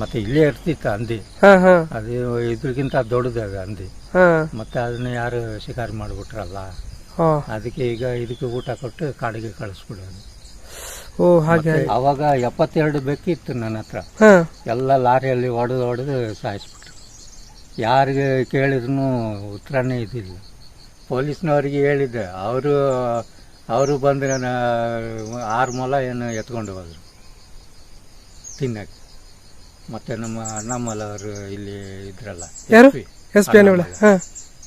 ಮತ್ತೆ ಇಲ್ಲೇ ಇರ್ತಿತ್ತು ಹಂದಿ. ಅದು ಇದ್ರಗಿಂತ ದೊಡ್ಡದು ಅಂದಿ ಹಂದಿ. ಮತ್ತೆ ಅದನ್ನ ಯಾರು ಶಿಕಾರಿ ಮಾಡ್ಬಿಟ್ರಲ್ಲ. ಅದಕ್ಕೆ ಈಗ ಇದಕ್ಕೆ ಊಟ ಕೊಟ್ಟು ಕಾಡಿಗೆ ಕಳಿಸ್ಬಿಡೋದು. ಓ ಹಾಗೆ ಅವಾಗ ಎಪ್ಪತ್ತೆರಡು ಬೆಕ್ಕಿತ್ತು ನನ್ನ ಹತ್ರ. ಎಲ್ಲ ಲಾರಿಯಲ್ಲಿ ಹೊಡೆದು ಹೊಡೆದು ಸಾಯಿಸ್ಬಿಟ್ರು. ಯಾರಿಗೆ ಕೇಳಿದ್ರು ಉತ್ತರನೇ ಇದಿಲ್ಲ ಪೊಲೀಸ್ನವರಿಗೆ ಹೇಳಿದ್ದೆ. ಅವರು ಅವರು ಬಂದು ಆರು ಮೊಲ ಏನು ಎತ್ಕೊಂಡು ಹೋದ್ರು. ತಿನ್ನಕ್ಕೆ. ಮತ್ತೆ ನಮ್ಮ ಅಣ್ಣಾಮಲ ಅವರು ಇಲ್ಲಿ ಇದ್ರಲ್ಲ ಯಾರು? S P. ಹಾ.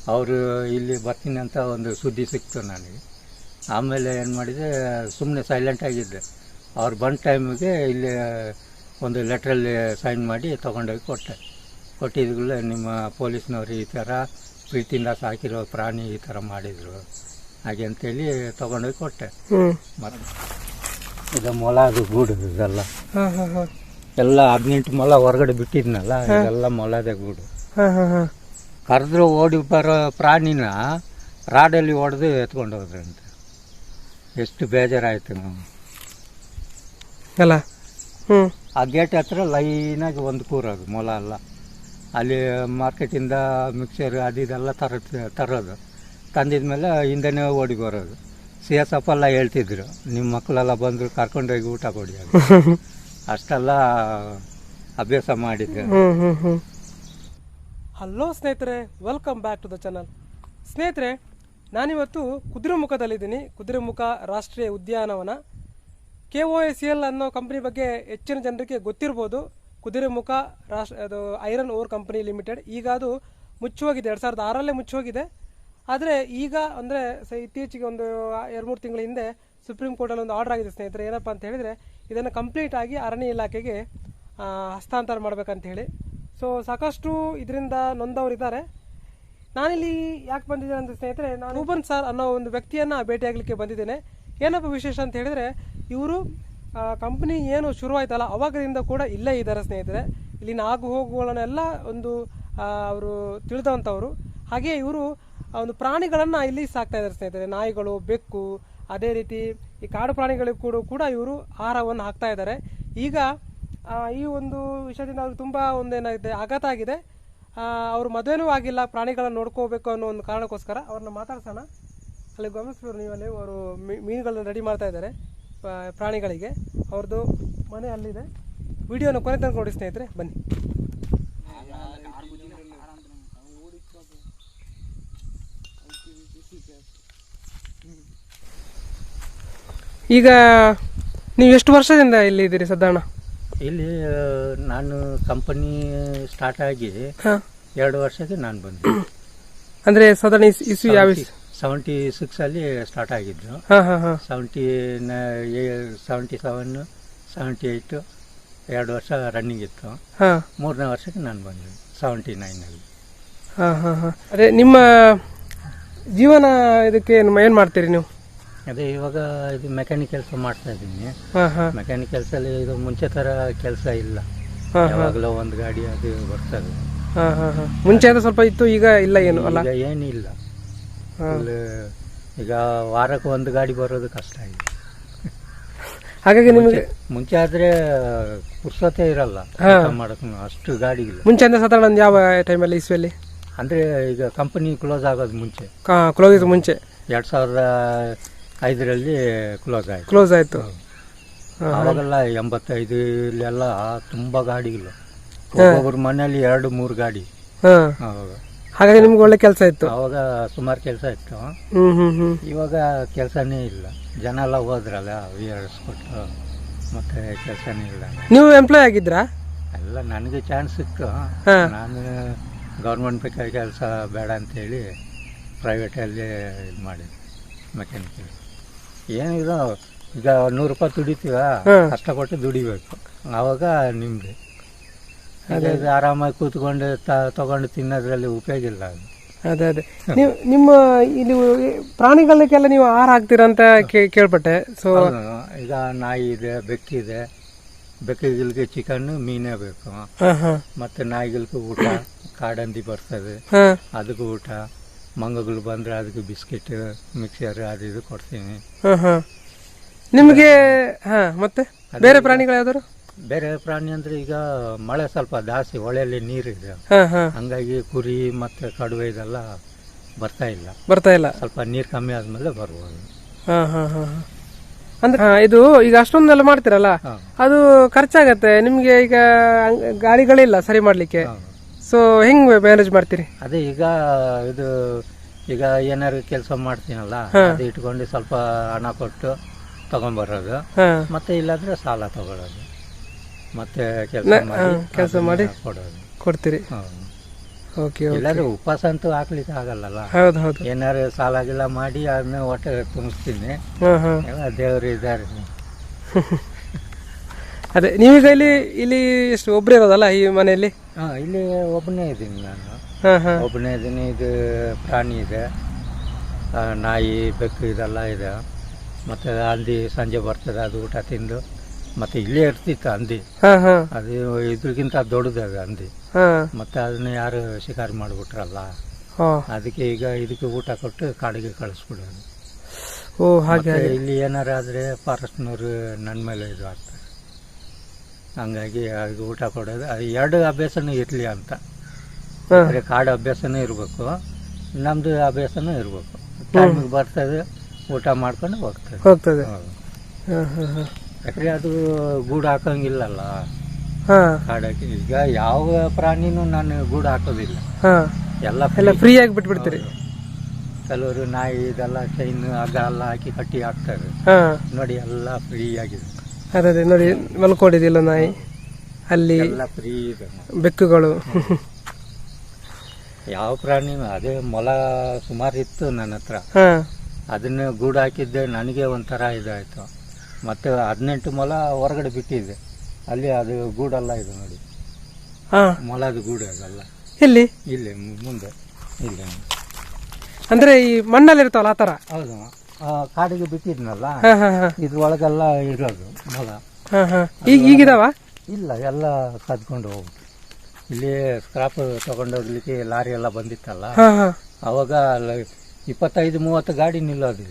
ಅವರು ಇಲ್ಲಿ ಬರ್ತೀನಿ ಅಂತ ಒಂದು ಸುದ್ದಿ ಸಿಕ್ತು ನನಗೆ. ಆಮೇಲೆ ಏನು ಮಾಡಿದೆ ಸುಮ್ಮನೆ ಸೈಲೆಂಟ್ ಆಗಿದ್ದೆ. ಅವ್ರು ಬಂದ ಟೈಮಿಗೆ ಇಲ್ಲಿ ಒಂದು ಲೆಟ್ರಲ್ಲಿ ಸೈನ್ ಮಾಡಿ ತೊಗೊಂಡೋಗಿ ಕೊಟ್ಟೆ. ಕೊಟ್ಟಿದ್ಮೇಲೆ ನಿಮ್ಮ ಪೊಲೀಸ್ನವರು ಈ ಥರ ಪ್ರೀತಿಯಿಂದ ಸಾಕಿರೋ ಪ್ರಾಣಿ ಈ ಥರ ಮಾಡಿದರು. ಹಾಗೆ ಅಂತೇಳಿ ತೊಗೊಂಡೋಗಿ ಕೊಟ್ಟೆ. ಮತ್ತೆ ಇದು ಮೊಲ ಅದು ಗೂಡು ಇದೆಲ್ಲ. ಎಲ್ಲ ಹದಿನೆಂಟು ಮೊಲ ಹೊರಗಡೆ ಬಿಟ್ಟಿದ್ನಲ್ಲ ಎಲ್ಲ ಮೊಲದೇ ಗೂಡು. ಕರೆದ್ರು ಓಡಿ ಬರೋ ಪ್ರಾಣಿನ ರಾಡಲ್ಲಿ ಹೊಡೆದು ಎತ್ಕೊಂಡು ಹೋದ್ರಂತೆ. ಎಷ್ಟು ಬೇಜಾರಾಯ್ತು ನಾವು ಎಲ್ಲ ಹ್ಞೂ. ಆ ಗೇಟ್ ಹತ್ರ ಲೈನಾಗಿ ಒಂದು ಕೂರೋದು ಮೊಲ ಅಲ್ಲ ಅಲ್ಲಿ ಮಾರ್ಕೆಟಿಂದ ಮಿಕ್ಸರ್ ಅದು ಇದೆಲ್ಲ ತರ ತರೋದು. ತಂದಿದ್ಮೇಲೆ ಹಿಂದೆನೇ ಓಡಿ ಬರೋದು. ಸಿ ಎಸ್ ಎಫ್ ಎಲ್ಲ ಹೇಳ್ತಿದ್ರು ನಿಮ್ಮ ಮಕ್ಕಳೆಲ್ಲ ಬಂದರು ಕರ್ಕೊಂಡೋಗಿ ಊಟ ಕೊಡಿ ಅಂತ. ಅಷ್ಟೆಲ್ಲ ಅಭ್ಯಾಸ ಮಾಡಿದ್ದೆ. ಹ್ಮ್ ಹ್ಮ್ ಹ್ಮ್ ಹಲೋ ಸ್ನೇಹಿತರೆ. Welcome back to the channel ಸ್ನೇಹಿತರೆ ನಾನಿವತ್ತು ಕುದುರೆಮುಖದಲ್ಲಿದ್ದೀನಿ. ಕುದುರೆಮುಖ ರಾಷ್ಟ್ರೀಯ ಉದ್ಯಾನವನ. ಕೆ ಒ ಎಸ್ ಎಲ್ ಅನ್ನೋ ಕಂಪ್ನಿ ಬಗ್ಗೆ ಹೆಚ್ಚಿನ ಜನರಿಗೆ ಗೊತ್ತಿರ್ಬೋದು. ಕುದುರೆಮುಖ ರಾಷ್ಟ್ರ ಅದು ಐರನ್ ಓರ್ ಕಂಪನಿ ಲಿಮಿಟೆಡ್ ಈಗ ಅದು ಮುಚ್ಚೋಗಿದೆ ಎರಡು ಸಾವಿರದ ಆರಲ್ಲೇ ಮುಚ್ಚೋಗಿದೆ ಆದರೆ ಈಗ ಅಂದರೆ ಇತ್ತೀಚೆಗೆ ಒಂದು ಎರಡು ಮೂರು ತಿಂಗಳ ಹಿಂದೆ ಸುಪ್ರೀಂ ಕೋರ್ಟಲ್ಲಿ ಒಂದು ಆರ್ಡರ್ ಆಗಿದೆ ಸ್ನೇಹಿತರೆ. ಏನಪ್ಪ ಅಂತ ಹೇಳಿದರೆ ಇದನ್ನು ಕಂಪ್ಲೀಟ್ ಆಗಿ ಅರಣ್ಯ ಇಲಾಖೆಗೆ ಹಸ್ತಾಂತರ ಮಾಡಬೇಕಂತ ಹೇಳಿ. ಸೊ ಸಾಕಷ್ಟು ಇದರಿಂದ ನೊಂದವರಿದ್ದಾರೆ ನಾನಿಲ್ಲಿ ಯಾಕೆ ಬಂದಿದ್ದೇನೆ ಅಂತ ಸ್ನೇಹಿತರೆ, ನಾನು ರೂಬನ್ ಸರ್ ಅನ್ನೋ ಒಂದು ವ್ಯಕ್ತಿಯನ್ನು ಭೇಟಿಯಾಗಲಿಕ್ಕೆ ಬಂದಿದ್ದೇನೆ. ಏನಪ್ಪ ವಿಶೇಷ ಅಂತ ಹೇಳಿದರೆ, ಇವರು ಕಂಪ್ನಿ ಏನು ಶುರುವಾಯ್ತಲ್ಲ ಅವಾಗದಿಂದ ಕೂಡ ಇಲ್ಲೇ ಇದ್ದಾರೆ ಸ್ನೇಹಿತರೆ. ಇಲ್ಲಿನ ಆಗು ಹೋಗುಗಳನ್ನೆಲ್ಲ ಒಂದು ಅವರು ತಿಳಿದಂಥವ್ರು ಹಾಗೆಯೇ ಇವರು ಒಂದು ಪ್ರಾಣಿಗಳನ್ನು ಇಲ್ಲಿ ಸಾಕ್ತಾ ಇದ್ದಾರೆ ಸ್ನೇಹಿತರೆ. ನಾಯಿಗಳು ಬೆಕ್ಕು ಅದೇ ರೀತಿ ಈ ಕಾಡು ಪ್ರಾಣಿಗಳಿಗೂ ಕೂಡ ಕೂಡ ಇವರು ಆಹಾರವನ್ನು ಹಾಕ್ತಾ ಇದ್ದಾರೆ. ಈಗ ಈ ಒಂದು ವಿಷಯದಿಂದ ಅವ್ರಿಗೆ ತುಂಬ ಒಂದೇನಾಗಿದೆ ಆಘಾತ ಆಗಿದೆ. ಅವ್ರ ಮದುವೆನೂ ಆಗಿಲ್ಲ ಪ್ರಾಣಿಗಳನ್ನು ನೋಡ್ಕೋಬೇಕು ಅನ್ನೋ ಒಂದು ಕಾರಣಕ್ಕೋಸ್ಕರ ಅವ್ರನ್ನ ಮಾತಾಡ್ಸೋಣ. ಅಲ್ಲಿ ಗಮನಿಸ್ಬೋದು ನೀವು ಅಲ್ಲಿ ಅವರು ಮೀನುಗಳನ್ನ ರೆಡಿ ಮಾಡ್ತಾ ಇದ್ದಾರೆ ಆ, ಪ್ರಾಣಿಗಳಿಗೆ. ಅವ್ರದ್ದು ಮನೆ ಅಲ್ಲಿದೆ. ವಿಡಿಯೋನ ಕೊನೆ ತನಕ ನೋಡಿ ಸ್ನೇಹಿತರೆ ಬನ್ನಿ. ಈಗ ನೀವು ಎಷ್ಟು ವರ್ಷದಿಂದ ಇಲ್ಲಿ ಇದ್ದೀರಿ ಸಾಧಾರಣ ಇಲ್ಲಿ ನಾನು ಕಂಪನಿ ಸ್ಟಾರ್ಟ್ ಆಗಿ ಎರಡು ವರ್ಷಕ್ಕೆ ನಾನು ಬಂದೆ ಅಂದ್ರೆ ಸಾಧಾರಣ ಇಸು ಯಾವ ಸೆವೆಂಟಿ ಸಿಕ್ಸಲ್ಲಿ ಸ್ಟಾರ್ಟ್ ಆಗಿದ್ದು. ಹಾಂ ಹಾಂ ಹಾಂ. Seventy seventy seven seventy eight ಎರಡು ವರ್ಷ ರನ್ನಿಂಗ್ ಇತ್ತು. ಹಾಂ. ಮೂರನೇ ವರ್ಷಕ್ಕೆ ನಾನು ಬಂದೆ ಸೆವೆಂಟಿ ನೈನಲ್ಲಿ ಹಾಂ ಹಾಂ ಹಾಂ. ಅದೇ ನಿಮ್ಮ ಜೀವನ ಇದಕ್ಕೆ ಏನು ಮಾಡ್ತೀರಿ ನೀವು? ಅದೇ ಇವಾಗ ಇದು ಮೆಕ್ಯಾನಿಕ್ ಕೆಲಸ ಮಾಡ್ತಾ ಇದ್ದೀನಿ. ಮೆಕ್ಯಾನಿಕ್ ಕೆಲಸದಲ್ಲಿ ಇದು ಮುಂಚೆ ತರ ಕೆಲಸ ಇಲ್ಲ. ಯಾವಾಗಲೋ ಒಂದು ಗಾಡಿ ಅದು ಬರ್ತದೆ. ಮುಂಚೆ ಅದು ಸ್ವಲ್ಪ ಇತ್ತು ಈಗ ಇಲ್ಲ ಏನು ಅಲ್ಲ? ಈಗ ಏನಿಲ್ಲ. ಈಗ ವಾರಕ್ಕೆ ಒಂದು ಗಾಡಿ ಬರೋದು ಕಷ್ಟ ಇದೆ. ಹಾಗಾಗಿ ನಿಮಗೆ ಮುಂಚೆ ಆದ್ರೆ ಪುರ್ಸತೆ ಇರಲ್ಲ. ಮಾಡಕ್ಕೆ ಅಷ್ಟು ಗಾಡಿ ಇಲ್ಲ. ಮುಂಚೆ ಅಂದ್ರೆ ಸಾಧಾರಣ ಒಂದು ಯಾವ ಟೈಮಲ್ಲಿ ಇಸ್ವಿಯಲ್ಲಿ ಅಂದ್ರೆ ಈಗ ಕಂಪನಿ ಕ್ಲೋಸ್ ಆಗೋದು ಮುಂಚೆ. ಕ್ಲೋಸ್ ಮುಂಚೆ. ಎರಡ್ ಸಾವಿರದ ಐದರಲ್ಲಿ ಕ್ಲೋಸ್ ಆಯ್ತು. ಕ್ಲೋಸ್ ಆಯಿತು. ಅವಾಗೆಲ್ಲ ಇಲ್ಲೆಲ್ಲ ತುಂಬ ಗಾಡಿಗಳು. ಒಬ್ಬೊಬ್ಬರ ಮನೆಯಲ್ಲಿ ಎರಡು ಮೂರು ಗಾಡಿ. ಹಾಂ. ಹಾಗಾಗಿ ನಿಮ್ಗೆ ಒಳ್ಳೆ ಕೆಲಸ ಇತ್ತು? ಅವಾಗ ಸುಮಾರು ಕೆಲಸ ಇತ್ತು. ಇವಾಗ ಕೆಲಸನೇ ಇಲ್ಲ. ಜನ ಎಲ್ಲ ಹೋದ್ರಲ್ಲ ವಿ ಆರ್ ಮತ್ತೆ ಕೆಲಸನೇ ಇಲ್ಲ. ನೀವು ಎಂಪ್ಲಾಯ್ ಆಗಿದ್ರಾ? ಎಲ್ಲ ನನಗೆ ಚಾನ್ಸ್ ಸಿಕ್ತು. ನಾನು ಗೌರ್ಮೆಂಟ್ ಬೇಕಾದ ಕೆಲಸ ಬೇಡ ಅಂತೇಳಿ ಪ್ರೈವೇಟಲ್ಲಿ ಇದು ಮಾಡಿದೆ ಮೆಕ್ಯಾನಿಕಲ್ ಏನಿದು ಈಗ ನೂರು ರೂಪಾಯಿ ದುಡಿತೀವ ಕಷ್ಟ ಕಷ್ಟಪಟ್ಟು ದುಡಿಬೇಕು. ಆವಾಗ ನಿಮ್ದು. ಅದೇ ಅದೇ. ಆರಾಮಾಗಿ ಕೂತ್ಕೊಂಡು ತ- ತಗೊಂಡು ತಿನ್ನೋದ್ರಲ್ಲಿ ಉಪಯೋಗ ಇಲ್ಲ ಅದು. ಅದೇ ಅದೇ. ನೀವು ನಿಮ್ಮ ಇಲ್ಲಿ ಪ್ರಾಣಿಗಳಕ್ಕೆಲ್ಲ ನೀವು ಆಹಾರ ಹಾಕ್ತೀರಾ ಅಂತ ಕೇ- ಕೇಳ್ಪಟ್ಟೆ. ಸೊ ಹೌದು. ಈಗ ನಾಯಿ ಇದೆ ಬೆಕ್ಕಿದೆ ಬೆಕ್ಕಿಗಳಿಗೆ ಚಿಕನ್ ಮೀನೇ ಬೇಕು. ಹಾಂ ಮತ್ತೆ ನಾಯಿಗಳಿಗೂ ಊಟ ಕಾಡಂದಿ ಬರ್ತದೆ. ಅದಕ್ಕೂ ಊಟ. ಮಂಗಗಳು ಬಂದ್ರೆ ಅದಕ್ಕೆ ಬಿಸ್ಕೆಟ್ ಮಿಕ್ಸರ್ ಅದು ಇದು ಕೊಡ್ತೀನಿ. ಹಾಂ ಹಾಂ. ನಿಮಗೆ ಹಾಂ ಮತ್ತೆ? ಬೇರೆ ಪ್ರಾಣಿಗಳು ಯಾವ್ದಾರು ಬೇರೆ ಪ್ರಾಣಿ ಅಂದ್ರೆ ಈಗ ಮಳೆ ಸ್ವಲ್ಪ ಜಾಸ್ತಿ ಹೊಳೆಯಲ್ಲಿ ನೀರಿದೆ ಹಾಂ ಹಾಂ. ಹಂಗಾಗಿ ಕುರಿ ಮತ್ತು ಕಡುವೆ ಇದೆಲ್ಲ ಬರ್ತಾ ಇಲ್ಲ. ಬರ್ತಾ ಇಲ್ಲ. ಸ್ವಲ್ಪ ನೀರು ಕಮ್ಮಿ ಆದಮೇಲೆ ಬರ್ಬೋದು. ಹಾಂ ಹಾಂ ಹಾ ಹಾ. ಅಂದ್ರೆ ಇದು ಈಗ ಅಷ್ಟೊಂದೆಲ್ಲ ಮಾಡ್ತೀರಲ್ಲ? ಅದು ಖರ್ಚಾಗತ್ತೆ. ನಿಮ್ಗೆ ಈಗ ಗಾಡಿಗಳಿಲ್ಲ ಸರಿ ಮಾಡ್ಲಿಕ್ಕೆ. ಸೊ ಹೆಂಗ್ ಮ್ಯಾನೇಜ್ ಮಾಡ್ತೀರಿ? ಅದೇ ಈಗ ಇದು ಈಗ ಏನಾರು ಕೆಲಸ ಮಾಡ್ತೀನಲ್ಲ ಅದು ಇಟ್ಕೊಂಡು ಸ್ವಲ್ಪ ಹಣ ಕೊಟ್ಟು ತಗೊಂಬರೋದು. ಹಾ. ಮತ್ತೆ ಇಲ್ಲಾಂದ್ರೆ ಸಾಲ ತಗೊಳ್ಳೋದು ಮತ್ತೆ ಕೆಲಸ ಮಾಡಿ ಕೆಲಸ ಮಾಡಿ ಕೊಡೋದು. ಕೊಡ್ತೀರಿ. ಓಕೆ ಇಲ್ಲಾಂದ್ರೆ ಉಪವಾಸ ಅಂತೂ ಹಾಕ್ಲಿಕ್ಕೆ ಆಗಲ್ಲಲ್ಲ. ಹೌದು ಹೌದು. ಏನಾರು ಸಾಲ ಗಿಲ್ಲ ಮಾಡಿ ಅದನ್ನ ಹೊಟ್ಟೆ ತುಂಬಿಸ್ತೀನಿ. ಎಲ್ಲ ದೇವರು ಇದ್ದಾರೆ. ಅದೇ ನೀವೀಗ ಇಲ್ಲಿ ಇಲ್ಲಿ ಎಷ್ಟು ಒಬ್ರು ಇರೋದಲ್ಲ ಈ ಮನೆಯಲ್ಲಿ? ಹಾ ಇಲ್ಲಿ ಒಬ್ಬನೇ ಇದ್ದೀನಿ ನಾನು. ಹಾ ಹಾ. ಒಬ್ಬನೇ ಇದ್ದೀನಿ ಇದು ಪ್ರಾಣಿ ಇದೆ. ಆ, ನಾಯಿ ಬೆಕ್ಕು ಇದೆಲ್ಲ ಇದೆ. ಮತ್ತು ಹಂದಿ ಸಂಜೆ ಬರ್ತದೆ ಅದು ಊಟ ತಿಂದು. ಮತ್ತು ಇಲ್ಲೇ ಇರ್ತಿತ್ತು ಹಂದಿ. ಹಾ ಹಾ. ಅದು ಇದ್ರಿಗಿಂತ ದೊಡ್ಡದು ಅದು ಹಂದಿ. ಹಾ. ಮತ್ತು ಅದನ್ನ ಯಾರು ಶಿಕಾರಿ ಮಾಡಿಬಿಟ್ರಲ್ಲ. ಹಾ. ಅದಕ್ಕೆ ಈಗ ಇದಕ್ಕೆ ಊಟ ಕೊಟ್ಟು ಕಾಡಿಗೆ ಕಳಿಸ್ಬಿಡೋದು ಓ ಹಾಗೆ ಮತ್ತೆ ಹಾಗೆ. ಇಲ್ಲಿ ಏನಾರ ಆದರೆ ಫಾರೆಸ್ಟ್ನವರು ನನ್ನ ಮೇಲೆ ಇದು ಆಗ್ತಾರೆ ಹಂಗಾಗಿ ಅದು ಊಟ ಕೊಡೋದು. ಅದು ಎರಡು ಅಭ್ಯಾಸನೂ ಇರಲಿ ಅಂತ. ಅಂದರೆ ಕಾಡು ಅಭ್ಯಾಸನೂ ಇರಬೇಕು. ನಮ್ಮದು ಅಭ್ಯಾಸನೂ ಇರಬೇಕು. ಟೈಮಿಗೆ ಬರ್ತದೆ ಊಟ ಮಾಡ್ಕೊಂಡು ಹೋಗ್ತದೆ. ಹೋಗ್ತದೆ. ಯಾಕಂದರೆ ಅದು ಗೂಡು ಹಾಕೋಂಗಿಲ್ಲಲ್ಲ. ಕಾಡಕ್ಕೆ ಈಗ ಯಾವ ಪ್ರಾಣಿನೂ ನಾನು ಗೂಡು ಹಾಕೋದಿಲ್ಲ. ಹಾ. ಎಲ್ಲ ಎಲ್ಲ. ಫ್ರೀ ಆಗಿ ಬಿಟ್ಬಿಡ್ತೀರಿ. ಕೆಲವರು ನಾಯಿ ಇದೆಲ್ಲ ಚೈನ್ ಹಗ್ಗ ಎಲ್ಲ ಹಾಕಿ ಕಟ್ಟಿ ಹಾಕ್ತಾರೆ. ನೋಡಿ ಎಲ್ಲ ಫ್ರೀ ಆಗಿದೆ. ಅದೇ ನೋಡಿ ಮಲ್ಕೊಂಡಿದಿಲ್ಲ ನಾಯಿ. ಅಲ್ಲಿ ಎಲ್ಲ ಫ್ರೀ ಇದೆ ಬೆಕ್ಕುಗಳು. ಯಾವ ಪ್ರಾಣಿ ಅದೇ ಮೊಲ ಸುಮಾರು ಇತ್ತು ನನ್ನ ಹತ್ರ. ಹಾ. ಅದನ್ನ ಗೂಡು ಹಾಕಿದ್ದೆ ನನಗೆ ಒಂಥರ ಇದಾಯ್ತು. ಮತ್ತೆ ಹದಿನೆಂಟು ಮೊಲ ಹೊರಗಡೆ ಬಿಟ್ಟಿದ್ದೆ. ಅಲ್ಲಿ ಅದು ಗೂಡಲ್ಲ ಇದು ನೋಡಿ. ಹಾ. ಮೊಲದ ಗೂಡು ಅದಲ್ಲ. ಇಲ್ಲಿ ಇಲ್ಲಿ ಮುಂದೆ. ಇಲ್ಲಿ. ಅಂದ್ರೆ ಈ ಮಣ್ಣಲ್ಲಿ ಇರ್ತಾವಲ್ಲ ಆ ತರ ಹೌದು ಕಾಡಿಗೆ ಬಿಟ್ಟಿದ್ನಲ್ಲ? ಇದ್ರೊಳಗೆಲ್ಲ ಇರೋದು ಮೊಲ. ಈಗ ಈಗಿದಾವ? ಇಲ್ಲ ಎಲ್ಲ ಕದ್ಕೊಂಡು ಹೋಗ್ಬಿಟ್ಟು ಇಲ್ಲಿ ಸ್ಕ್ರಾಪ್ ತಗೊಂಡೋಗ್ಲಿಕ್ಕೆ ಲಾರಿ ಎಲ್ಲ ಬಂದಿತ್ತಲ್ಲ? ಅವಾಗ ಇಪ್ಪತ್ತೈದು ಮೂವತ್ತು ಗಾಡಿ ನಿಲ್ಲೋದು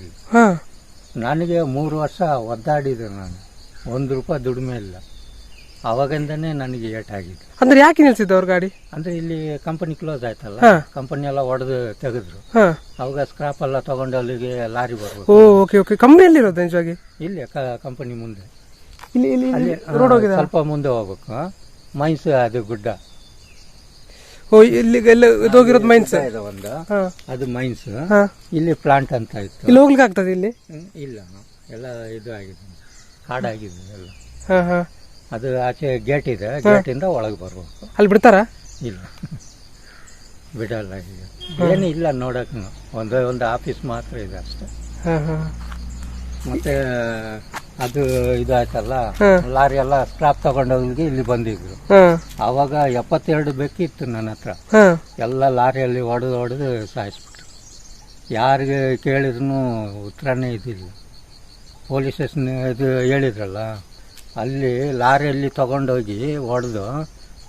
ನನಗೆ ಮೂರು ವರ್ಷ ಒದ್ದಾಡಿದೆ ನಾನು. ಒಂದು ರೂಪಾಯಿ ದುಡಿಮೆ ಇಲ್ಲ. ಅವಾಗಿಂದನೇ ನನಗೆ ಏಟಾಗಿದೆ ಅಂದ್ರೆ ಯಾಕೆ ನಿಲ್ಸಿದ್ದು ಅವ್ರ ಗಾಡಿ? ಅಂದ್ರೆ ಇಲ್ಲಿ ಕಂಪನಿ ಕ್ಲೋಸ್ ಆಯ್ತಲ್ಲ. ಕಂಪನಿ ಎಲ್ಲ ಒಡೆದು ತೆಗೆದ್ರು. ಅವಾಗ ಸ್ಕ್ರಾಪ್ ಎಲ್ಲ ತಗೊಂಡು ಅಲ್ಲಿಗೆ ಲಾರಿ ಬರ್ಬೋದು ಓ ಓಕೆ ಓಕೆ ಕಂಪ್ನಿಯಲ್ಲಿ ಇರೋದು ನಿಜವಾಗಿ? ಇಲ್ಲಿ ಕಂಪನಿ ಮುಂದೆ. ಇಲ್ಲಿ ಇಲ್ಲಿ ಅಲ್ಲಿ ರೋಡ್ ಹೋಗಿದೆ. ಸ್ವಲ್ಪ ಮುಂದೆ ಹೋಗ್ಬೇಕು. ಮೈನ್ಸ್ ಅದು ಗುಡ್ಡ. ಓ ಇಲ್ಲಿ ಎಲ್ಲ ಹೋಗಿರೋದು ಮೈನ್ಸ್? ಇದೆ ಒಂದು. ಅದು ಮೈನ್ಸ್. ಇಲ್ಲಿ ಪ್ಲಾಂಟ್ ಅಂತ ಇತ್ತು. ಇಲ್ಲಿ ಹೋಗ್ಲಿಕ್ಕೆ ಆಗ್ತದೆ ಇಲ್ಲಿ? ಇಲ್ಲ ಎಲ್ಲ ಇದು ಆಗಿದೆ. ಕಾಡಾಗಿದೆ ಎಲ್ಲ. ಹಾಂ ಹಾ. ಅದು ಆಚೆ ಗೇಟ್ ಇದೆ ಗೇಟಿಂದ ಒಳಗೆ ಬರ್ಬೇಕು ಅಲ್ಲಿ ಬಿಡ್ತಾರ? ಇಲ್ಲ. ಬಿಡಲ್ಲ ಈಗ. ಏನು ಇಲ್ಲ ನೋಡಕ್ ಒಂದೇ ಒಂದು ಆಫೀಸ್ ಮಾತ್ರ ಇದೆ ಅಷ್ಟೇ. ಮತ್ತೆ ಅದು ಇದಾಯ್ತಲ್ಲ. ಲಾರಿ ಎಲ್ಲ ಸ್ಕ್ರಾಪ್ ತಗೊಂಡೋಗಿ ಇಲ್ಲಿ ಬಂದಿದ್ರು. ಅವಾಗ ಎಪ್ಪತ್ತೆರಡು ಬೇಕಿತ್ತು ನನ್ನ ಹತ್ರ. ಎಲ್ಲ ಲಾರಿಯಲ್ಲಿ ಹೊಡೆದು ಹೊಡೆದು ಸಾಯಿಸ್ಬಿಟ್ರು. ಯಾರಿಗೆ ಕೇಳಿದ್ರು ಉತ್ತರನೇ ಇದಿಲ್ಲ ಪೊಲೀಸ್ ಸ್ಟೇಷನ್ ಇದು ಹೇಳಿದ್ರಲ್ಲ ಅಲ್ಲಿ ಲಾರಿಯಲ್ಲಿ ತೊಗೊಂಡೋಗಿ ಹೊಡೆದು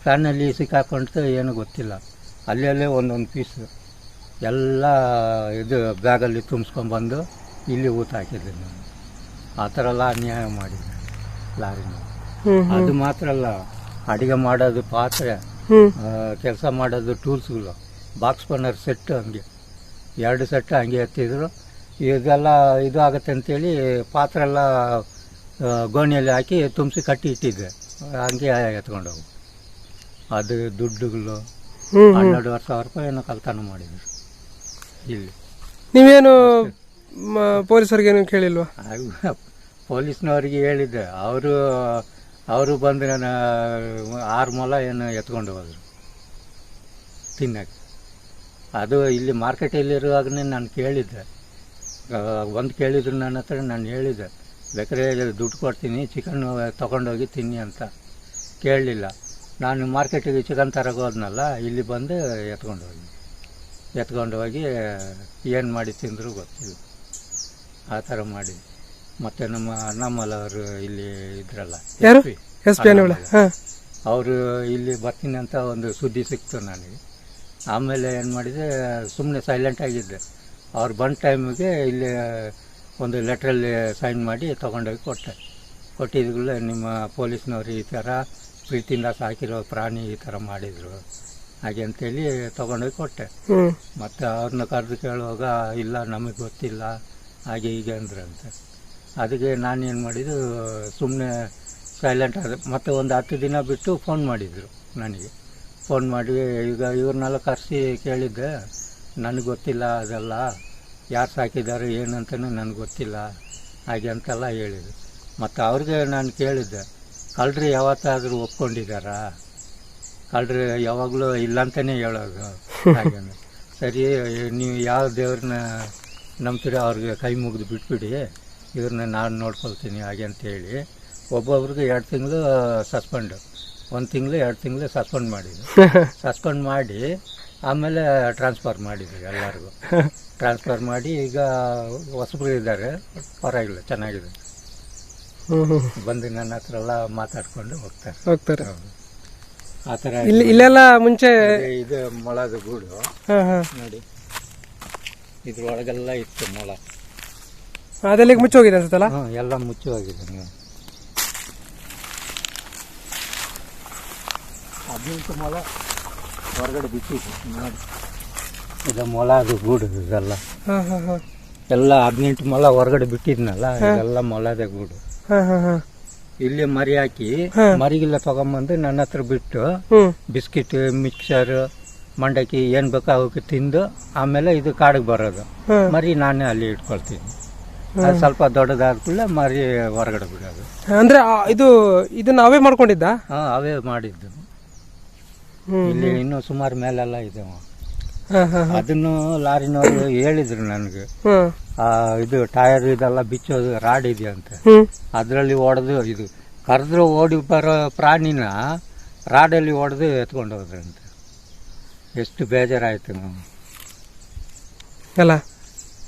ಫ್ಯಾನಲ್ಲಿ ಸಿಕ್ಕಾಕೊಂಡ್ತು ಏನೂ ಗೊತ್ತಿಲ್ಲ. ಅಲ್ಲಲ್ಲೇ ಒಂದೊಂದು ಪೀಸು ಎಲ್ಲ ಇದು ಬ್ಯಾಗಲ್ಲಿ ತುಂಬಿಸ್ಕೊಂಡ್ಬಂದು ಇಲ್ಲಿ ಊತ ಹಾಕಿದ್ದೆ ನಾನು. ಆ ಥರ ಎಲ್ಲ ಅನ್ಯಾಯ ಮಾಡಿದ್ದೆ ಲಾರಿನ. ಅದು ಮಾತ್ರ ಅಲ್ಲ ಅಡುಗೆ ಮಾಡೋದು ಪಾತ್ರೆ ಕೆಲಸ ಮಾಡೋದು ಟೂಲ್ಸ್ಗಳು ಬಾಕ್ಸ್ ಬರ್ನರ್ ಸೆಟ್ ಹಂಗೆ. ಎರಡು ಸೆಟ್ ಹಂಗೆ ಎತ್ತಿದ್ರು. ಇದೆಲ್ಲ ಇದು ಆಗುತ್ತೆ ಅಂತೇಳಿ ಪಾತ್ರೆ ಎಲ್ಲ ಗೋಣಿಯಲ್ಲಿ ಹಾಕಿ ತುಂಬಿಸಿ ಕಟ್ಟಿ ಇಟ್ಟಿದ್ದೆ. ಹಂಗೆ ಎತ್ಕೊಂಡು ಹೋಗು. ಅದು ದುಡ್ಡುಗಳು ಹನ್ನೆರಡು ವರ್ಷ ಸಾವಿರ ರೂಪಾಯಿ ಏನೋ ಕಲ್ತಾನ ಮಾಡಿದ್ರು. ಇಲ್ಲಿ. ನೀವೇನು ಮ- ಪೊಲೀಸರಿಗೇನು ಕೇಳಿಲ್ವಾ? ಪೊಲೀಸ್ನವ್ರಿಗೆ ಹೇಳಿದ್ದೆ. ಅವರು ಅವರು ಬಂದು ನಾನು ಆರು ಮೊಲ ಏನು ಎತ್ಕೊಂಡು ಹೋದರು. ತಿನ್ನಕ್ಕೆ. ಅದು ಇಲ್ಲಿ ಮಾರ್ಕೆಟಲ್ಲಿರುವಾಗನೇ ನಾನು ಕೇಳಿದ್ದೆ. ಒಂದು ಕೇಳಿದ್ರು ನನ್ನ ಹತ್ರ ನಾನು ಹೇಳಿದ್ದೆ. ಬೇಕಾದ್ರೆ ದುಡ್ಡು ಕೊಡ್ತೀನಿ ಚಿಕನ್ ತೊಗೊಂಡೋಗಿ ತಿನ್ನಿ ಅಂತ ಕೇಳಲಿಲ್ಲ. ನಾನು ಮಾರ್ಕೆಟಿಗೆ ಚಿಕನ್ ತರಕ್ಕೆ ಹೋದ್ನಲ್ಲ ಇಲ್ಲಿ ಬಂದು ಎತ್ಕೊಂಡು ಹೋಗಿ ಎತ್ಕೊಂಡು ಹೋಗಿ ಏನು ಮಾಡಿ ತಿಂದರೂ ಗೊತ್ತಿಲ್ಲ. ಆ ಥರ ಮಾಡಿ. ಮತ್ತು ನಮ್ಮ ನಮ್ಮಲ್ಲವರು ಇಲ್ಲಿ ಇದ್ರಲ್ಲ ಅವರು ಇಲ್ಲಿ ಬರ್ತೀನಿ ಅಂತ ಒಂದು ಸುದ್ದಿ ಸಿಕ್ತು ನನಗೆ. ಆಮೇಲೆ ಏನು ಮಾಡಿದೆ ಸುಮ್ಮನೆ ಸೈಲೆಂಟ್ ಆಗಿದ್ದೆ. ಅವ್ರು ಬಂದ ಟೈಮಿಗೆ ಇಲ್ಲಿ ಒಂದು ಲೆಟ್ರಲ್ಲಿ ಸೈನ್ ಮಾಡಿ ತೊಗೊಂಡೋಗಿ ಕೊಟ್ಟೆ. ಕೊಟ್ಟಿದ್ಗಳೇ ನಿಮ್ಮ ಪೊಲೀಸ್ನವ್ರು ಈ ಥರ ಪ್ರೀತಿಯಿಂದ ಸಾಕಿರೋ ಪ್ರಾಣಿ ಈ ಥರ ಮಾಡಿದರು. ಹಾಗೆ ಅಂತೇಳಿ ತೊಗೊಂಡೋಗಿ ಕೊಟ್ಟೆ. ಮತ್ತು ಅವ್ರನ್ನ ಕರೆದು ಕೇಳುವಾಗ ಇಲ್ಲ ನಮಗೆ ಗೊತ್ತಿಲ್ಲ ಹಾಗೆ ಹೀಗೆ ಅಂದ್ರಂತೆ. ಅದಕ್ಕೆ ನಾನೇನು ಮಾಡಿದ್ದು ಸುಮ್ಮನೆ ಸೈಲೆಂಟ್ ಆದ ಮತ್ತೆ ಒಂದು ಹತ್ತು ದಿನ ಬಿಟ್ಟು ಫೋನ್ ಮಾಡಿದರು ನನಗೆ. ಫೋನ್ ಮಾಡಿ ಈಗ ಇವ್ರನ್ನೆಲ್ಲ ಕರೆಸಿ ಕೇಳಿದ್ದೆ. ನನಗೆ ಗೊತ್ತಿಲ್ಲ ಅದೆಲ್ಲ. ಯಾರು ಸಾಕಿದ್ದಾರೆ ಏನಂತನೂ ನನಗೆ ಗೊತ್ತಿಲ್ಲ. ಹಾಗೆ ಅಂತೆಲ್ಲ ಹೇಳಿದ್ರು. ಮತ್ತು ಅವ್ರಿಗೆ ನಾನು ಕೇಳಿದ್ದೆ ಕಳ್ರಿ ಯಾವತ್ತಾದರೂ ಒಪ್ಕೊಂಡಿದ್ದಾರಾ? ಕಳ್ರಿ ಯಾವಾಗಲೂ ಇಲ್ಲ ಅಂತಲೇ ಹೇಳೋದು. ಹಾಗೆ ಸರಿ ನೀವು ಯಾವ ದೇವ್ರನ್ನ ನಂಬ್ತೀರ ಅವ್ರಿಗೆ ಕೈ ಮುಗಿದು ಬಿಟ್ಬಿಡಿ ಇವ್ರನ್ನ ನಾನು ನೋಡ್ಕೊಳ್ತೀನಿ ಹಾಗೆ ಅಂತೇಳಿ ಒಬ್ಬೊಬ್ರಿಗೆ ಎರಡು ತಿಂಗಳು ಸಸ್ಪೆಂಡು ಒಂದು ತಿಂಗಳು ಎರಡು ತಿಂಗಳು ಸಸ್ಪೆಂಡ್ ಮಾಡಿದ್ರು. ಸಸ್ಪೆಂಡ್ ಮಾಡಿ ಆಮೇಲೆ ಟ್ರಾನ್ಸ್ಫರ್ ಮಾಡಿದ್ದೀವಿ ಎಲ್ಲರಿಗೂ. ಟ್ರಾನ್ಸ್ಫರ್ ಮಾಡಿ ಈಗ ಹೊಸಬ್ರು ಇದ್ದಾರೆ ಪರವಾಗಿಲ್ಲ ಚೆನ್ನಾಗಿದೆ. ಹ್ಞೂ ಹ್ಞೂ ಬಂದು ನನ್ನ ಹತ್ರ ಎಲ್ಲ ಮಾತಾಡ್ಕೊಂಡು ಹೋಗ್ತಾರೆ. ಹೋಗ್ತಾರೆ. ಆ ಥರ ಇಲ್ಲಿ ಇಲ್ಲೆಲ್ಲ ಮುಂಚೆ ಇದೆ- ಮೊಳದ ಗೂಡು. ನೋಡಿ. ಇದ್ರೊಳಗೆಲ್ಲ ಇತ್ತು ಮೊಳ. ಅದೆಲ್ಲಿಗೆ ಮುಚ್ಚಿ ಹೋಗಿದೆ ಅನ್ಸುತ್ತಲ್ಲ? ಎಲ್ಲ ಎಲ್ಲ ಹೋಗಿದೆ ನೀವು. ಹದಿನೆಂಟು ಮೊಳ. ಹೊರಗಡೆ ಬಿಟ್ಟಿದ್ದು ನೋಡಿ. ಇದು ಮೊಳ ಅದು ಗೂಡು ಇದೆಲ್ಲ. ಎಲ್ಲ ಹದಿನೆಂಟು ಮೊಲ ಹೊರಗಡೆ ಬಿಟ್ಟಿದ್ನಲ್ಲ ಇದೆಲ್ಲ ಮೊಳದ ಗೂಡು. ಇಲ್ಲಿ ಮರಿ ಹಾಕಿ ಮರಿಗಿಲ್ಲ ತಗೊಂಬಂದು ನನ್ನ ಹತ್ರ ಬಿಟ್ಟು ಬಿಸ್ಕಿಟ್ ಮಿಕ್ಸರ್ ಮಂಡಕ್ಕಿ ಏನು ಬೇಕೋ ಅವಕ್ಕೆ ತಿಂದು ಆಮೇಲೆ ಇದು ಕಾಡಿಗೆ ಬರೋದು. ಮರಿ ನಾನೇ ಅಲ್ಲಿ ಇಟ್ಕೊಳ್ತೀನಿ. ಅದು ಸ್ವಲ್ಪ ದೊಡ್ಡದಾದ ಕೂಡಲೇ ಮರಿ ಹೊರಗಡೆ ಬಿಡೋದು. ಅಂದ್ರೆ ಇದು ಇದನ್ನ ಅವೇ ಮಾಡ್ಕೊಂಡಿದ್ದ? ಹಾಂ ಅವೇ ಮಾಡಿದ್ದು. ಇಲ್ಲಿ ಇನ್ನೂ ಸುಮಾರು ಮೇಲೆಲ್ಲ ಇದೆ ಅದನ್ನು ಲಾರಿನವರು ಹೇಳಿದ್ರು ನನಗೆ. ಆ, ಇದು ಟೈರ್ ಇದೆಲ್ಲ ಬಿಚ್ಚೋದು ರಾಡ್ ಇದೆ ಅಂತ ಅದರಲ್ಲಿ ಹೊಡೆದು ಇದು ಕರೆದ್ರು ಓಡಿ ಬರೋ ಪ್ರಾಣಿನ ರಾಡಲ್ಲಿ ಹೊಡೆದು ಎತ್ಕೊಂಡು ಹೋದ್ರಂತೆ. ಎಷ್ಟು ಬೇಜಾರಾಯ್ತು ನಾವು ಅಲ್ಲ?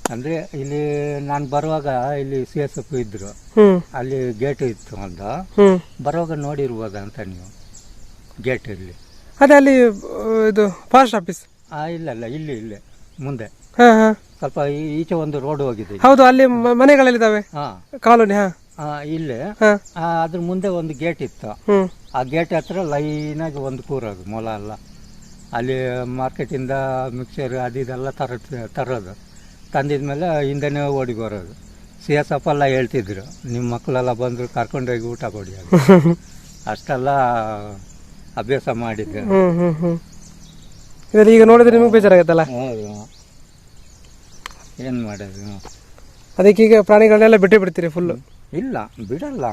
ಅಂದರೆ ಇಲ್ಲಿ ನಾನು ಬರುವಾಗ ಇಲ್ಲಿ ಸಿ ಎಸ್ ಎಫ್ ಇದ್ರು. ಅಲ್ಲಿ ಗೇಟ್ ಇತ್ತು ಒಂದು. ಬರುವಾಗ ನೋಡಿರ್ಬೋದ ಅಂತ ನೀವು ಗೇಟಲ್ಲಿ ಅದೇ ಅಲ್ಲಿ ಇದು ಫಾರೆಸ್ಟ್ ಆಫೀಸ್ ಆ ಇಲ್ಲ ಇಲ್ಲ ಇಲ್ಲಿ ಇಲ್ಲಿ ಮುಂದೆ. ಹಾ ಹಾ. ಸ್ವಲ್ಪ ಈ- ಈಚೆ ಒಂದು ರೋಡ್ ಹೋಗಿದೆ. ಹೌದು ಅಲ್ಲಿ ಮ- ಮನೆಗಳಿದಾವೆ ಹಾಂ. ಕಾಲೋನಿ ಹಾ. ಇಲ್ಲೇ. ಹಾ. ಆ, ಅದ್ರ ಮುಂದೆ ಒಂದು ಗೇಟ್ ಇತ್ತು. ಹ್ಮ್. ಆ ಗೇಟ್ ಹತ್ರ ಲೈನಾಗಿ ಒಂದು ಕೂರೋದು ಮೊಲ ಎಲ್ಲ. ಅಲ್ಲಿ ಮಾರ್ಕೆಟಿಂದ ಮಿಕ್ಸರ್ ಅದು ಇದೆಲ್ಲ ತರ ತರೋದು. ತಂದಿದ್ಮೇಲೆ ಹಿಂದೆನೇ ಓಡಿ ಬರೋದು ಸಿ ಎಸ್ ಎಫ್ ಎಲ್ಲ ಹೇಳ್ತಿದ್ರು. ನಿಮ್ಮ ಮಕ್ಕಳೆಲ್ಲ ಬಂದರು ಕರ್ಕೊಂಡೋಗಿ ಊಟ ಕೊಡಿ ಅಂತ. ಅಷ್ಟೆಲ್ಲ ಅಭ್ಯಾಸ ಮಾಡಿದ್ದೆ. ಹ್ಮ್ ಹ್ಮ್ ಹ್ಮ್. ಇದ್ರಲ್ಲಿ ಈಗ ನೋಡಿದ್ರೆ ನಿಮಗೆ ಬೇಜಾರಾಗತ್ತಲ್ಲ? ಹೌದು. ಏನು ಮಾಡೋದು? ಅದಕ್ಕೆ ಈಗ ಪ್ರಾಣಿಗಳನ್ನೆಲ್ಲ ಬಿಟ್ಟೇ ಬಿಡ್ತೀರಿ ಫುಲ್ ಇಲ್ಲ ಬಿಡಲ್ಲ.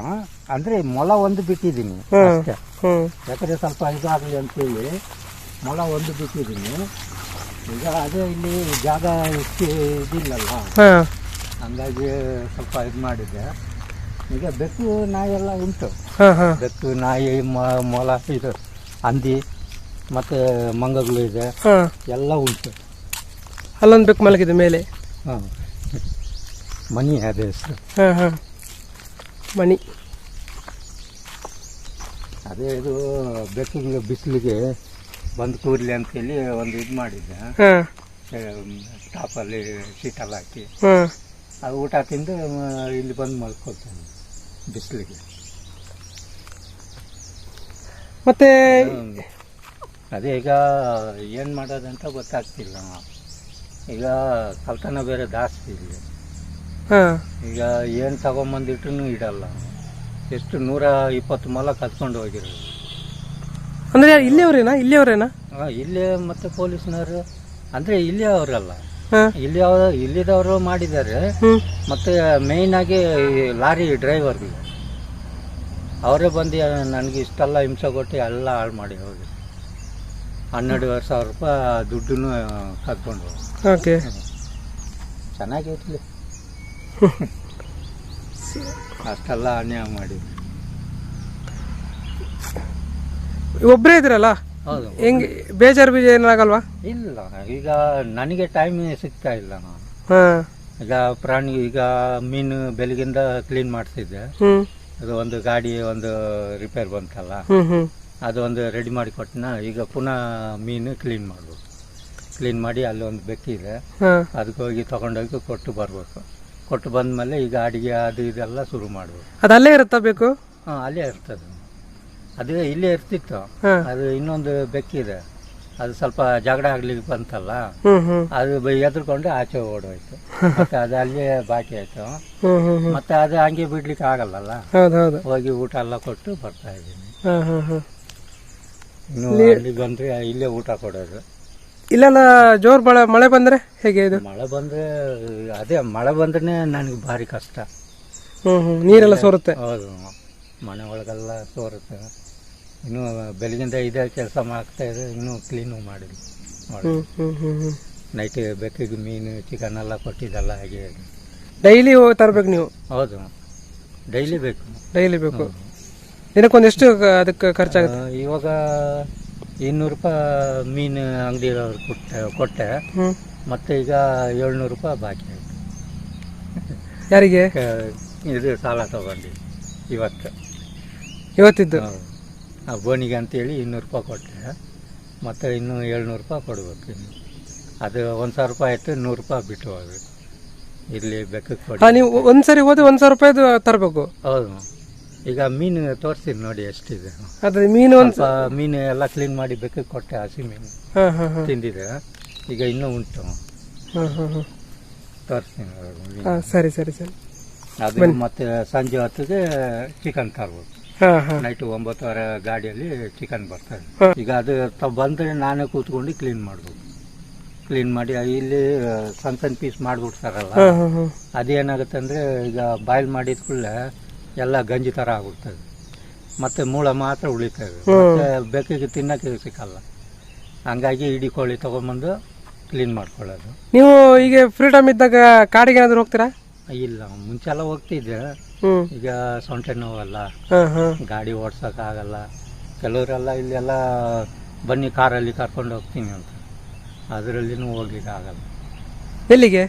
ಅಂದ್ರೆ ಮೊಲ ಒಂದು ಬಿಟ್ಟಿದ್ದೀನಿ ಅಷ್ಟೇ. ಹ್ಮ್. ಯಾಕಂದ್ರೆ ಸ್ವಲ್ಪ ಇದಾಗಲಿ ಅಂತೇಳಿ ಮೊಳ ಒಂದು ಬಿಟ್ಟಿದ್ದೀನಿ. ಈಗ ಅದೇ ಇಲ್ಲಿ ಜಾಗ ಇಷ್ಟು ಇದಿಲ್ಲಲ್ಲ. ಹಾ. ಹಂಗಾಗಿ ಸ್ವಲ್ಪ ಇದು ಮಾಡಿದ್ದೆ. ಈಗ ಬೆಕ್ಕು ನಾಯಿ ಎಲ್ಲ ಉಂಟು. ಹಾ ಹಾ. ಬೆಕ್ಕು ನಾಯಿ ಮ- ಮೊಲ ಇದು. ಹಂದಿ ಮತ್ತು ಮಂಗಗಳು ಇದೆ. ಹಾ. ಎಲ್ಲ ಉಂಟು. ಅಲ್ಲೊಂದು ಬೆಕ್ಕು ಮಲಗಿದೆ ಮೇಲೆ. ಹಾಂ. ಮನಿ ಅದೇ ಹೆಸರು. ಹಾ ಹಾ. ಮಣಿ ಅದೇ ಇದು ಬೆಕ್ಕಿಗೆ ಬಿಸಿಲಿಗೆ ಬಂದು ಕೂರ್ಲಿ ಅಂತೇಳಿ ಒಂದು ಇದು ಮಾಡಿದ್ದೆ. ಹಾ. ಟಾಪಲ್ಲಿ ಶೀಟಲ್ಲಿ ಹಾಕಿ. ಹಾ. ಅದು ಊಟ ತಿಂದು ಇಲ್ಲಿ ಬಂದು ಮಲ್ಕೊಳ್ತಾನೆ ಬಿಸಿಲಿಗೆ. ಮತ್ತೆ ಅದೇ ಈಗ ಏನು ಮಾಡೋದಂತ ಗೊತ್ತಾಗ್ತಿಲ್ಲ. ಈಗ ಕಲ್ತನ ಬೇರೆ ಜಾಸ್ತಿ ಇಲ್ಲಿ. ಹಾ. ಈಗ ಏನು ತಗೊಂಬಂದಿಟ್ರು ಇಡಲ್ಲ. ಎಷ್ಟು ನೂರ ಇಪ್ಪತ್ತು ಮೊಲ ಕತ್ಕೊಂಡು ಹೋಗಿರೋದು. ಅಂದ್ರೆ ಇಲ್ಲಿಯವ್ರೇನಾ? ಇಲ್ಲಿಯವ್ರೇನಾ? ಇಲ್ಲೇ ಮತ್ತೆ ಪೊಲೀಸ್ನವರು ಅಂದ್ರೆ ಇಲ್ಲಿ ಅವರಲ್ಲ. ಇಲ್ಲಿ ಇಲ್ಲಿದವರು ಮಾಡಿದ್ದಾರೆ. ಮತ್ತೆ ಮೇಯ್ನ್ ಆಗಿ ಲಾರಿ ಡ್ರೈವರ್ಗಳು ಅವರೇ ಬಂದು ನನಗೆ ಇಷ್ಟೆಲ್ಲ ಹಿಂಸೆ ಕೊಟ್ಟು ಎಲ್ಲ ಹಾಳು ಮಾಡಿ ಹೋಗಿ ಹನ್ನೆರಡುವರೆ ಸಾವಿರ ರೂಪಾಯಿ ದುಡ್ಡನ್ನು ಕದ್ಕೊಂಡು. ಹೋಗಿ ಓಕೆ ಚೆನ್ನಾಗಿರ್ಲಿ ಅಷ್ಟೆಲ್ಲ ಅನ್ಯಾಯ ಮಾಡಿ. ಒಬ್ಬರೇ ಇದ್ರಲ್ಲ? ಹೌದು. ಹೆಂಗೆ ಬೇಜಾರು ಬೀಜ ಏನಾಗಲ್ವಾ ಇಲ್ಲ ಈಗ ನನಗೆ ಟೈಮ್ ಸಿಗ್ತಾ ಇಲ್ಲ ನಾನು. ಹಾ. ಈಗ ಪ್ರಾಣಿ ಈಗ ಮೀನು ಬೆಳಗಿಂದ ಕ್ಲೀನ್ ಮಾಡ್ತಿದ್ದೆ. ಹ್ಮ್. ಅದು ಒಂದು ಗಾಡಿ ಒಂದು ರಿಪೇರ್ ಬಂತಲ್ಲ? ಹ್ಮ್ ಹ್ಮ್. ಅದು ಒಂದು ರೆಡಿ ಮಾಡಿ ಕೊಟ್ಟನ ಈಗ ಪುನಃ ಮೀನು ಕ್ಲೀನ್ ಮಾಡಬೇಕು. ಕ್ಲೀನ್ ಮಾಡಿ ಅಲ್ಲಿ ಒಂದು ಬೆಕ್ಕಿದೆ ಹಾ. ಅದಕ್ಕೆ ಹೋಗಿ ತಗೊಂಡೋಗಿ ಕೊಟ್ಟು ಬರಬೇಕು. ಕೊಟ್ಟು ಬಂದಮೇಲೆ ಈಗ ಅಡಿಗೆ ಅದು ಇದೆಲ್ಲ ಶುರು ಮಾಡಬೇಕು. ಅದು ಅಲ್ಲೇ ಇರುತ್ತಾ ಬೇಕು ಹಾಂ ಅಲ್ಲೇ ಇರ್ತದೆ. ಅದೇ ಇಲ್ಲೇ ಇರ್ತಿತ್ತು. ಹಾಂ. ಅದು ಇನ್ನೊಂದು ಬೆಕ್ಕಿದೆ. ಅದು ಸ್ವಲ್ಪ ಜಗಳ ಆಗ್ಲಿಕ್ಕೆ ಬಂತಲ್ಲ ಅದು ಬೈ- ಎದ್ರುಕೊಂಡು ಆಚೆ ಓಡೋಯ್ತು. ಮತ್ತೆ ಅದು ಅಲ್ಲೇ ಬಾಕಿ ಆಯ್ತು. ಹ್ಮ್ ಮತ್ತೆ ಅದು ಹಂಗೆ ಬಿಡ್ಲಿಕ್ಕೆ ಆಗಲ್ಲಲ್ಲ? ಹೌದು ಹೌದು. ಹೋಗಿ ಊಟ ಎಲ್ಲ ಕೊಟ್ಟು ಬರ್ತಾ ಇದ್ದೀನಿ. ಹಾಂ ಹಾಂ ಹಾಂ. ಇನ್ನು ಅಲ್ಲಿ ಬಂದ್ರೆ ಇಲ್ಲೇ ಊಟ ಕೊಡೋದು. ಇಲ್ಲೆಲ್ಲ ಜೋರ್ ಬಳ ಮಳೆ ಬಂದ್ರೆ ಹೇಗೆ ಇದು? ಮಳೆ ಬಂದ್ರೆ ಅದೇ ಮಳೆ ಬಂದ್ರೆ ನನಗೆ ಭಾರಿ ಕಷ್ಟ. ಹ್ಮ್ ಹ್ಞೂ ನೀರೆಲ್ಲ ಸೋರುತ್ತೆ. ಹೌದು. ಮನೆ ಒಳಗೆಲ್ಲ ಸೋರುತ್ತೆ. ಇನ್ನು ಬೆಳಗಿಂದ ಇದೇ ಕೆಲಸ ಮಾಡ್ತಾ ಇದೆ ಇನ್ನೂ ಕ್ಲೀನು ಹ್ಞೂ ನೈಟ್ ಬೆಕ್ಕಿಗೆ ಮೀನು ಚಿಕನ್ ಎಲ್ಲ ಕೊಟ್ಟಿದ್ದಲ್ಲ ಹಾಗೆ. ಡೈಲಿ ತರಬೇಕು ನೀವು? ಹೌದು. ಡೈಲಿ ಬೇಕು. ಡೈಲಿ ಬೇಕು. ದಿನಕ್ಕೊಂದು ಎಷ್ಟು ಅದಕ್ಕೆ ಖರ್ಚಾಗುತ್ತೆ? ಇವಾಗ ಇನ್ನೂರು ರೂಪಾಯಿ ಮೀನು ಅಂಗಡಿ ಕೊಟ್ಟೆ ಕೊಟ್ಟೆ. ಮತ್ತೆ ಈಗ ಏಳ್ನೂರು ರೂಪಾಯಿ ಬಾಕಿ ಆಯಿತು. ಯಾರಿಗೆ? ಇದು ಸಾಲ ತಗೊಂಡು ಇವತ್ತು. ಇವತ್ತಿದ್ದು? ಹೌದು. ಆ ಬೋನಿಗೆ ಅಂತೇಳಿ ಇನ್ನೂರು ರೂಪಾಯಿ ಕೊಟ್ಟೆ. ಮತ್ತು ಇನ್ನೂ ಏಳ್ನೂರು ರೂಪಾಯಿ ಕೊಡಬೇಕು ಇನ್ನು. ಅದು ಒಂದು ಸಾವಿರ ರೂಪಾಯಿ ಆಯಿತು ನೂರು ರೂಪಾಯಿ ಬಿಟ್ಟು ಹೋಗಿ ಇಲ್ಲಿ ಬೆಕ್ಕಕ್ಕೆ ಕೊಡಿ. ನೀವು ಒಂದು ಸರಿ ಹೋದ್ರೆ ಒಂದು ಸಾವಿರ ರೂಪಾಯಿದು ತರಬೇಕು. ಹೌದು. ಈಗ ಮೀನು ತೋರಿಸ್ತೀನಿ ನೋಡಿ ಎಷ್ಟಿದೆ. ಅದ್ರ ಮೀನು ಒಂದು ಮೀನು ಎಲ್ಲ ಕ್ಲೀನ್ ಮಾಡಿ ಬೆಕ್ಕಕ್ಕೆ ಕೊಟ್ಟೆ ಹಸಿ ಮೀನು. ತಿಂದಿದೆ. ಈಗ ಇನ್ನೂ ಉಂಟು. ಹಾಂ ಹಾಂ ಹಾಂ. ತೋರಿಸ್ತೀನಿ ಸರಿ ಸರಿ ಸರಿ. ಅದು ಮತ್ತೆ ಸಂಜೆ ಹೊತ್ತಿಗೆ ಚಿಕನ್ ತರ್ಬೇಕು. ನೈಟ್ ಒಂಬತ್ತುವರೆ ಗಾಡಿಯಲ್ಲಿ ಚಿಕನ್ ಬರ್ತದೆ. ಈಗ ಅದು ತ ಬಂದರೆ ನಾನೇ ಕೂತ್ಕೊಂಡು ಕ್ಲೀನ್ ಮಾಡ್ಬೋದು ಕ್ಲೀನ್ ಮಾಡಿ ಇಲ್ಲಿ ಸಣ್ಣ ಸಣ್ಣ ಪೀಸ್ ಮಾಡ್ಬಿಡ್ತಾರಲ್ಲ ಅದೇನಾಗುತ್ತೆ ಅಂದ್ರೆ ಈಗ ಬಾಯ್ಲ್ ಮಾಡಿದ ಕೂಡಲೇ ಎಲ್ಲ ಗಂಜಿ ತರ ಆಗ್ಬಿಡ್ತದೆ. ಮತ್ತೆ ಮೂಳ ಮಾತ್ರ ಉಳಿತದೆ. ಮತ್ತೆ ಬೆಕ್ಕಿಗೆ ತಿನ್ನಕ್ಕೆ ಸಿಕ್ಕಲ್ಲ. ಹಂಗಾಗಿ ಇಡೀ ಕೋಳಿ ತೊಗೊಂಬಂದು ಕ್ಲೀನ್ ಮಾಡ್ಕೊಳ್ಳೋದು. ನೀವು ಈಗ ಫ್ರೀಡಮ್ ಇದ್ದಾಗ ಕಾಡಿಗೆ ಏನಾದ್ರು ಹೋಗ್ತೀರಾ? ಇಲ್ಲ ಮುಂಚೆ ಎಲ್ಲ ಹೋಗ್ತಿದ್ದೆ ಈಗ ಸೊಂಟೆ ನೋವಲ್ಲ ಹಾ ಹಾ. ಗಾಡಿ ಓಡ್ಸೋಕ್ಕಾಗಲ್ಲ ಕೆಲವರೆಲ್ಲ ಇಲ್ಲೆಲ್ಲ ಬನ್ನಿ ಕಾರಲ್ಲಿ ಕರ್ಕೊಂಡು ಹೋಗ್ತೀನಿ ಅಂತ. ಅದರಲ್ಲಿನೂ ಹೋಗ್ಲಿಕ್ಕೆ ಆಗಲ್ಲ. ಎಲ್ಲಿಗೆ?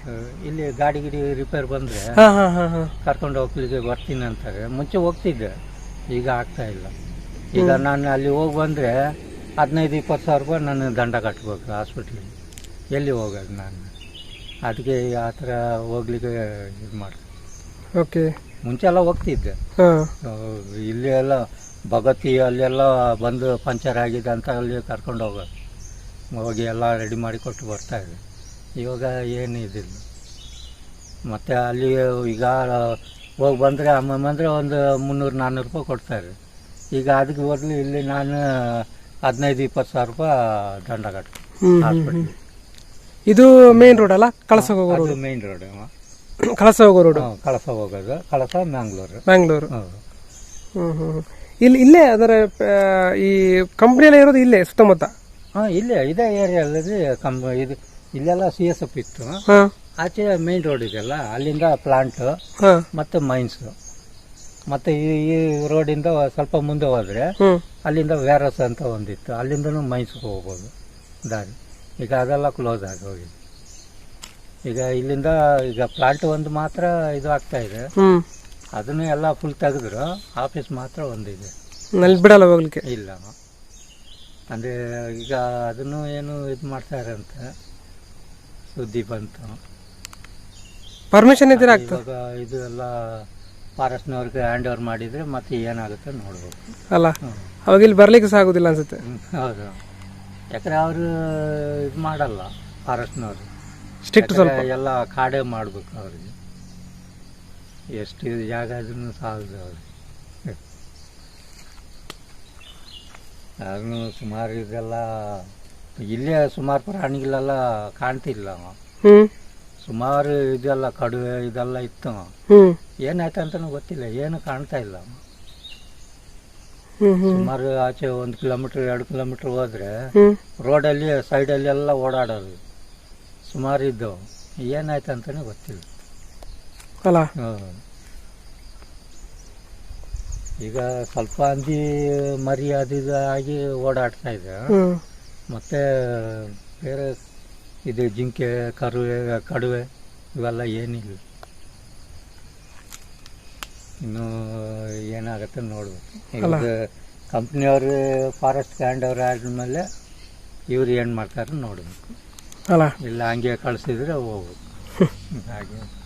ಇಲ್ಲಿ ಗಾಡಿ ಗಿಡಿ ರಿಪೇರ್ ಬಂದರೆ ಹಾಂ ಹಾಂ ಹಾಂ ಹಾಂ. ಕರ್ಕೊಂಡು ಹೋಗ್ಲಿಕ್ಕೆ ಬರ್ತೀನಿ ಅಂತಾರೆ. ಮುಂಚೆ ಹೋಗ್ತಿದ್ದೆ ಈಗ ಆಗ್ತಾ ಇಲ್ಲ. ಈಗ ನಾನು ಅಲ್ಲಿ ಹೋಗಿ ಬಂದರೆ ಹದಿನೈದು ಇಪ್ಪತ್ತು ಸಾವಿರ ರೂಪಾಯಿ ನಾನು ದಂಡ ಕಟ್ಬೇಕು ಹಾಸ್ಪಿಟ್ಲಿಗೆ. ಎಲ್ಲಿ ಹೋಗೋದು ನಾನು? ಅದಕ್ಕೆ ಆ ಥರ ಹೋಗ್ಲಿಕ್ಕೆ ಇದು ಮಾಡಿ. ಓಕೆ. ಮುಂಚೆ ಎಲ್ಲ ಹೋಗ್ತಿದ್ದೆ. ಹಾಂ. ಇಲ್ಲಿ ಎಲ್ಲ ಭಗತಿ ಅಲ್ಲೆಲ್ಲ ಬಂದು ಪಂಚರ್ ಆಗಿದೆ ಅಂತ ಅಲ್ಲಿ ಕರ್ಕೊಂಡು ಹೋಗೋದು. ಹೋಗಿ ಎಲ್ಲ ರೆಡಿ ಮಾಡಿ ಕೊಟ್ಟು ಬರ್ತಾ ಇದೆ ಇವಾಗ ಏನು ಇದಿಲ್ಲ. ಮತ್ತು ಅಲ್ಲಿ ಈಗ ಹೋಗಿ ಬಂದರೆ ಅಂದರೆ ಒಂದು ಮುನ್ನೂರು ನಾನ್ನೂರು ರೂಪಾಯಿ ಕೊಡ್ತಾರೆ ಈಗ ಅದಕ್ಕೆ ಬದಲು ಇಲ್ಲಿ ನಾನು ಹದಿನೈದು ಇಪ್ಪತ್ತು ಸಾವಿರ ರೂಪಾಯಿ ದಂಡ ಕಟ್ಟು ಹ್ಮ್, ಹ್ಮ್, ಹಾಸ್ಪಿಟ್ಲ್ ಇದು ಮೇನ್ ರೋಡ್ ಅಲ್ಲ? ಕಳಸ ಹೋಗೋ ರೋಡ್ ಮೇನ್ ರೋಡ್ ಕಳಸ ಹೋಗೋ ರೋಡ್ ಕಳಸ ಹೋಗೋದು ಕಳಸ ಮ್ಯಾಂಗ್ಳೂರು. ಹ್ಮ್. ಇಲ್ಲಿ ಇಲ್ಲೇ ಅದರ ಈ ಕಂಪ್ನಿ ಎಲ್ಲ ಇರೋದು ಇಲ್ಲೇ ಸುತ್ತಮುತ್ತ? ಹಾಂ ಇಲ್ಲೇ ಇದೇ ಏರಿಯಾದಲ್ಲಿ ಕಂಬ ಇದು ಇಲ್ಲೆಲ್ಲ ಸಿ ಎಸ್ ಎಫ್ ಇತ್ತು. ಆಚೆ ಮೇನ್ ರೋಡ್ ಇದೆಯಲ್ಲ ಅಲ್ಲಿಂದ ಪ್ಲಾಂಟ್ ಮತ್ತೆ ಮತ್ತು ಮೈನ್ಸ್ ಮತ್ತೆ ಈ ಈ ರೋಡಿಂದ ಸ್ವಲ್ಪ ಮುಂದೆ ಹೋದ್ರೆ ಅಲ್ಲಿಂದ ವ್ಯಾರಸ್ ಅಂತ ಒಂದಿತ್ತು. ಅಲ್ಲಿಂದನು ಮೈನ್ಸ್ಗೆ ಹೋಗ್ಬೋದು ದಾರಿ. ಈಗ ಅದೆಲ್ಲ ಕ್ಲೋಸ್ ಆಗಿ ಹೋಗಿದೆ. ಈಗ ಇಲ್ಲಿಂದ ಈಗ ಪ್ಲಾಂಟ್ ಒಂದು ಮಾತ್ರ ಇದು ಆಗ್ತಾ ಇದೆ. ಅದನ್ನು ಎಲ್ಲ ಫುಲ್ ತೆಗೆದ್ರು ಆಫೀಸ್ ಮಾತ್ರ ಒಂದಿದೆ. ಅಲ್ಲಿ ಬಿಡಲ್ಲ ಹೋಗ್ಲಿಕ್ಕೆ? ಇಲ್ಲ. ಅಂದರೆ ಈಗ ಅದನ್ನು ಏನು ಇದು ಮಾಡ್ತಾರೆ ಅಂತ ಸುದ್ದಿ ಬಂತು. ಪರ್ಮಿಷನ್ ಇದ್ರೆ ಆಗ್ತದೆ. ಇದು ಎಲ್ಲ ಫಾರೆಸ್ಟ್ನವ್ರಿಗೆ ಹ್ಯಾಂಡ್ ಓವರ್ ಮಾಡಿದರೆ ಮತ್ತೆ ಏನಾಗುತ್ತೆ ನೋಡ್ಬೋದು ಅಲ್ಲ. ಅವಾಗ ಇಲ್ಲಿ ಬರ್ಲಿಕ್ಕೆ ಸಹ ಆಗುದಿಲ್ಲ ಅನ್ಸುತ್ತೆ. ಹೌದು. ಯಾಕಂದ್ರೆ ಅವರು ಇದು ಮಾಡಲ್ಲ ಫಾರೆಸ್ಟ್ನವರು. ಸ್ಟ್ರಿಕ್ಟ್ ಸ್ವಲ್ಪ. ಎಲ್ಲ ಕಾಡೆ ಮಾಡ್ಬೇಕು ಅವ್ರಿಗೆ. ಎಷ್ಟು ಜಾಗ ಅದನ್ನು ಸಾಲದು ಅವ್ರಿಗೆ. ಅದನ್ನು ಸುಮಾರು ಇದೆಲ್ಲ ಇಲ್ಲೇ ಸುಮಾರು ಪ್ರಾಣಿಗಳೆಲ್ಲ ಕಾಣ್ತಿಲ್ಲ ಸುಮಾರು ಇದೆಲ್ಲ ಕಡುವೆ ಇದೆಲ್ಲ ಇತ್ತು ಹ್ಮ್. ಏನಾಯ್ತು ಅಂತನೂ ಗೊತ್ತಿಲ್ಲ ಏನು ಕಾಣ್ತಾ ಇಲ್ಲ ಸುಮಾರು ಆಚೆ ಒಂದು ಕಿಲೋಮೀಟರ್ ಎರಡು ಕಿಲೋಮೀಟರ್ ಹೋದ್ರೆ ರೋಡಲ್ಲಿ ಸೈಡಲ್ಲಿ ಎಲ್ಲ ಓಡಾಡೋದು. ಸುಮಾರು ಇದ್ದವು ಏನಾಯ್ತು ಅಂತಾನೆ ಗೊತ್ತಿಲ್ಲ. ಅಲ್ಲ. ಈಗ ಸ್ವಲ್ಪ ಹಂದಿ ಮರಿ ಅದು ಆಗಿ ಓಡಾಡ್ತಾ ಇದೆ. ಮತ್ತೆ ಬೇರೆ ಇದು ಜಿಂಕೆ ಕರುವೆ ಕಡುವೆ ಇವೆಲ್ಲ ಏನಿಲ್ಲ. ಇನ್ನು ಏನಾಗುತ್ತೆ ನೋಡ್ಬೇಕು. ಇವಾಗ ಕಂಪ್ನಿಯವರು ಫಾರೆಸ್ಟ್ ಹ್ಯಾಂಡ್ ಅವ್ರು ಆದ್ಮೇಲೆ ಇವ್ರು ಏನು ಮಾಡ್ತಾರೆ ನೋಡ್ಬೇಕು. ಅಲ್ಲ. ಇಲ್ಲ ಹಂಗೆ ಕಳಿಸಿದ್ರೆ ಹೋಗ್ಬೇಕು. ಹಾಗೆ